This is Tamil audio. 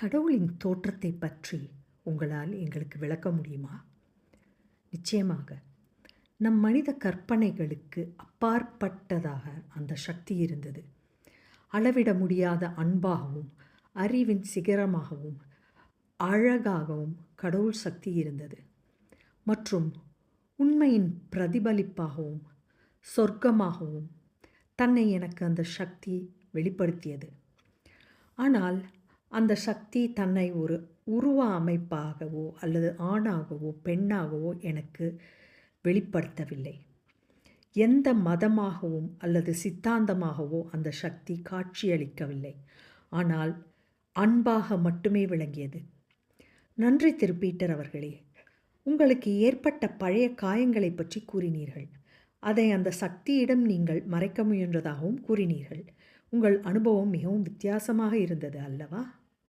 கடவுளின் தோற்றத்தை பற்றி உங்களால் எங்களுக்கு விளக்க முடியுமா? நிச்சயமாக. நம் மனித கற்பனைகளுக்கு அப்பாற்பட்டதாக அந்த சக்தி இருந்தது. அளவிட முடியாத அன்பாகவும் அறிவின் சிகரமாகவும் அழகாகவும் கடவுள் சக்தி இருந்தது. மற்றும் உண்மையின் பிரதிபலிப்பாகவும் சொர்க்கமாகவும் தன்னை எனக்கு அந்த சக்தி வெளிப்படுத்தியது. ஆனால் அந்த சக்தி தன்னை ஒரு உருவ அமைப்பாகவோ அல்லது ஆணாகவோ பெண்ணாகவோ எனக்கு வெளிப்படுத்தவில்லை. எந்த மதமாகவும் அல்லது சித்தாந்தமாகவோ அந்த சக்தி காட்சியளிக்கவில்லை. ஆனால் அன்பாக மட்டுமே விளங்கியது. நன்றி திரு பீட்டர் அவர்களே உங்களுக்கு ஏற்பட்ட பழைய காயங்களை பற்றி கூறினீர்கள். அதை அந்த சக்தியிடம் நீங்கள் மறைக்க முயன்றதாகவும் கூறினீர்கள். உங்கள் அனுபவம் மிகவும் வித்தியாசமாக இருந்தது அல்லவா?